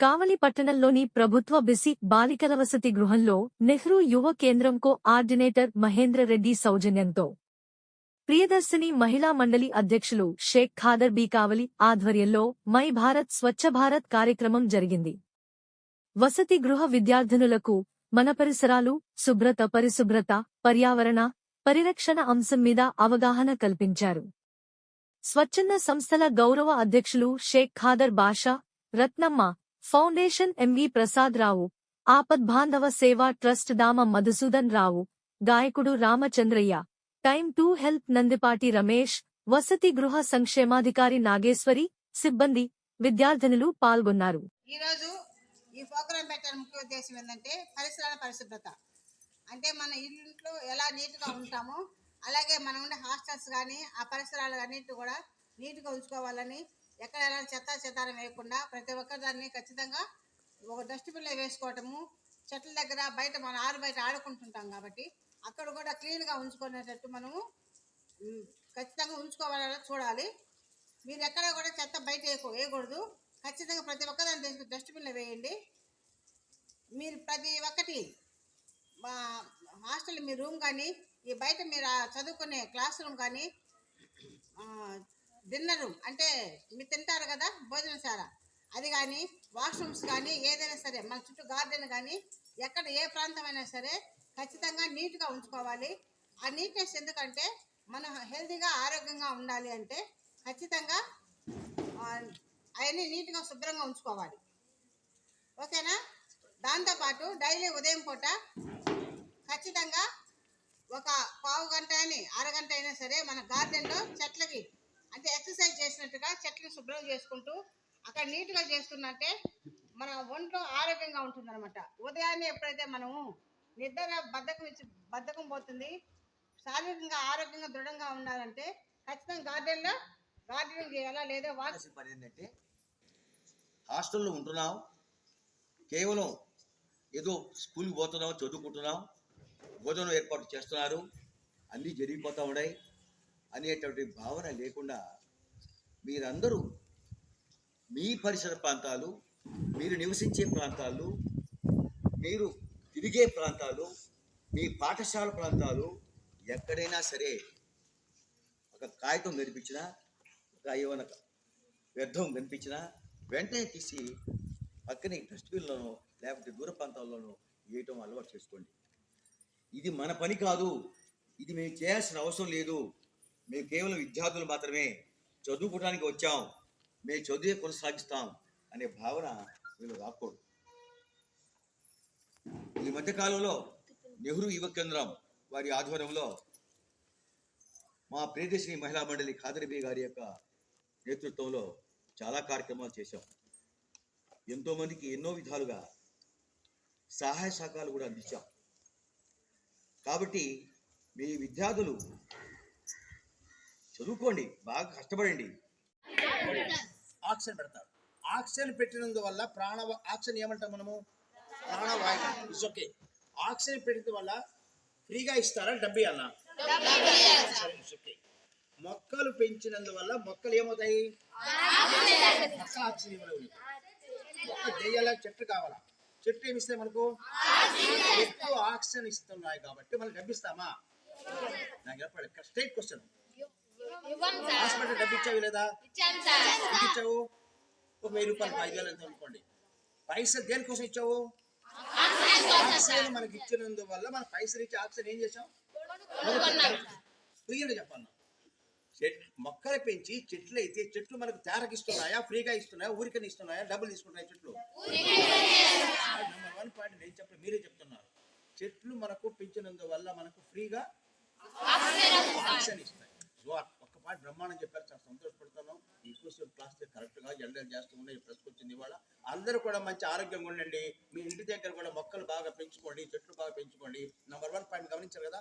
కావలి పట్టణంలోని ప్రభుత్వ బిసి బాలికల వసతి గృహంలో నెహ్రూ యువ కేంద్రం కో ఆర్డినేటర్ మహేంద్ర రెడ్డి సౌజన్యంతో. ప్రియదర్శిని మహిళా మండలి అధ్యక్షులు షేక్ ఖాదర్ బి కావలి ఆధ్వర్యంలో మై భారత్ స్వచ్ఛ భారత్ కార్యక్రమం జరిగింది. వసతి గృహ విద్యార్థినులకు మన పరిసరాలు శుభ్రత పరిశుభ్రత పర్యావరణ పరిరక్షణ అంశం మీద అవగాహన కల్పించారు. స్వచ్ఛంద సంస్థల గౌరవ అధ్యక్షులు Sheikh Khader Basha Ratnamma foundation M V Prasad Rao Apadbandhava Seva trust Dama Madhusudan Rao గాయకుడు Ramachandraiah time to help Nandipati Ramesh వసతి గృహ సంక్షేమాధికారి నాగేశ్వరి సిబ్బంది విద్యార్థినులు పాల్గొన్నారు. ఈరోజు ఈ ప్రోగ్రాం పెట్టడం ముఖ్య ఉద్దేశం ఏంటంటే పరిసరాల పరిశుభ్రత. అంటే మన ఇంట్లో ఎలా నీట్గా ఉంటామో అలాగే మనం ఉండే హాస్టల్స్ కానీ ఆ పరిసరాలు అన్నింటి కూడా నీట్గా ఉంచుకోవాలని ఎక్కడ ఎలాంటి చెత్త చెదారం వేయకుండా ప్రతి ఒక్కరు దాన్ని ఖచ్చితంగా ఒక డస్ట్బిన్లో వేసుకోవటము. చెట్ల దగ్గర బయట మనం ఆరు బయట ఆడుకుంటుంటాం కాబట్టి అక్కడ కూడా క్లీన్గా ఉంచుకునేటట్టు మనము ఖచ్చితంగా ఉంచుకోవాలని చూడాలి. మీరు ఎక్కడ కూడా చెత్త బయట వేయకూ- వేయకూడదు. ఖచ్చితంగా ప్రతి ఒక్కదాన్ని తీసుకుని డస్ట్బిన్లో వేయండి. మీరు ప్రతి ఒక్కటి మా హాస్టల్ మీ రూమ్ కానీ ఈ బయట మీరు చదువుకునే క్లాస్ రూమ్ కానీ డిన్నర్ రూమ్ అంటే మీరు తింటారు కదా భోజనశాల అది కానీ వాష్రూమ్స్ కానీ ఏదైనా సరే మన చుట్టూ గార్డెన్ కానీ ఎక్కడ ఏ ప్రాంతమైనా సరే ఖచ్చితంగా నీట్గా ఉంచుకోవాలి. ఆ నీట్నెస్ ఎందుకంటే మనం హెల్తీగా ఆరోగ్యంగా ఉండాలి అంటే ఖచ్చితంగా అవన్నీ నీట్గా శుభ్రంగా ఉంచుకోవాలి. ఓకేనా? దాంతోపాటు డైలీ ఉదయం పూట ఖచ్చితంగా ఒక పావు గంట అని అరగంట అయినా సరే మన గార్డెన్లో చెట్లకి అంటే ఎక్సర్సైజ్ చేసినట్టుగా చెట్లను శుభ్రం చేసుకుంటూ అక్కడ నీట్గా చేస్తున్నట్టే మన ఒంట్లో ఆరోగ్యంగా ఉంటుందన్నమాట. ఉదయాన్నే ఎప్పుడైతే మనము నిద్ర బద్ధకం ఇచ్చి బద్ధకం పోతుంది శారీరకంగా ఆరోగ్యంగా దృఢంగా ఉండాలంటే ఖచ్చితంగా గార్డెన్లో గార్డెనింగ్ చేయాలా లేదా వాక్ చేసే పని ఏంటంటే హాస్టల్లో ఉంటున్నాం కేవలం ఏదో స్కూల్కి పోతున్నాం చదువుకుంటున్నాం భోజనం ఏర్పాటు చేస్తున్నారు అన్నీ జరిగిపోతూ ఉన్నాయి. అనేటువంటి భావన లేకుండా మీరందరూ మీ పరిసర ప్రాంతాలు మీరు నివసించే ప్రాంతాలు మీరు తిరిగే ప్రాంతాలు మీ పాఠశాల ప్రాంతాలు ఎక్కడైనా సరే ఒక కాగితం కనిపించినా ఒక ఏమైనా వ్యర్థం కనిపించినా వెంటనే తీసి పక్కనే డస్ట్బిన్లోనో లేకపోతే దూర ప్రాంతాల్లోనో వేయటం అలవాటు చేసుకోండి. ఇది మన పని కాదు. ఇది మేము చేయాల్సిన అవసరం లేదు. మేము కేవలం విద్యార్థులు మాత్రమే చదువుకోవడానికి వచ్చాం. మేము చదివే కొనసాగిస్తాం అనే భావన వీళ్ళు రాకూడదు. ఈ మధ్యకాలంలో నెహ్రూ యువ కేంద్రం వారి ఆధ్వర్యంలో మా ప్రియదర్శిని మహిళా మండలి ఖాదరిబీ గారి యొక్క నేతృత్వంలో చాలా కార్యక్రమాలు చేశాం. ఎంతోమందికి ఎన్నో విధాలుగా సహాయ సహకారాలు కూడా అందించాం. కాబట్టి మీ విద్యార్థులు చదువుకోండి బాగా కష్టపడండి. ఆక్సిజన్ పెడతారు. ఆక్సిజన్ పెట్టినందువల్ల ప్రాణ ఆక్సిజన్ ఏమంటాం మనము? ప్రాణవాయు ఇట్స్ ఓకే ఆక్సిజన్ పెట్టిన వల్ల ఫ్రీగా ఇస్తారా? డబ్బు అన్నా ఓకే మొక్కలు పెంచినందువల్ల మొక్కలు ఏమవుతాయి? మొక్కలు ఆక్సిజన్ ఇవ్వలేవు మొక్క చేయాలా చెట్టు కావాలా? చెట్టు ఏమి ఇస్తాయి మనకు? ఎక్కువ ఆక్సిజన్ ఇస్తున్నాయి కాబట్టి మనం డబ్బిస్తామా నాకు చెప్పండి స్ట్రైట్ క్వశ్చన్ హాస్పిటల్ డబ్బు ఇచ్చావు లేదా ఇచ్చావు ఒక వెయ్యి రూపాయలు ఐదు వేలు ఎంత అనుకోండి. పైసలు దేనికోసం ఇచ్చావు? ఆక్సిజన్ మనకి ఇచ్చినందువల్ల మన పైసలు ఇచ్చి ఆక్సిజన్ ఏం చేసాం ఫ్రీగా చెప్పాను మొక్కలు పెంచి చెట్లు అయితే చెట్లు మనకు తేరకి ఇస్తున్నాయా? ఫ్రీగా ఇస్తున్నాయా? ఊరికని ఇస్తున్నాయా? డబ్బులు తీసుకుంటున్నాయి చెట్లు? నెంబర్ వన్ పాయింట్ నేను చెప్పండి మీరే చెప్తున్నారు. చెట్లు మనకు పెంచినందువల్ల మనకు ఫ్రీగా ఆక్సిజన్ ఇస్తాయి. పాయింట్ బ్రహ్మాండం చెప్పారు. చాలా సంతోషపడుతున్నాం ఇంక్లూసివ్ క్లాస్ కరెక్ట్గా ఎండలు చేస్తూ ఉన్నాయి ప్రెస్కి వచ్చింది ఇవాళ. అందరూ కూడా మంచి ఆరోగ్యంగా ఉండండి. మీ ఇంటి దగ్గర కూడా మొక్కలు బాగా పెంచుకోండి చెట్లు బాగా పెంచుకోండి. నెంబర్ వన్ పాయింట్ గమనించారు కదా?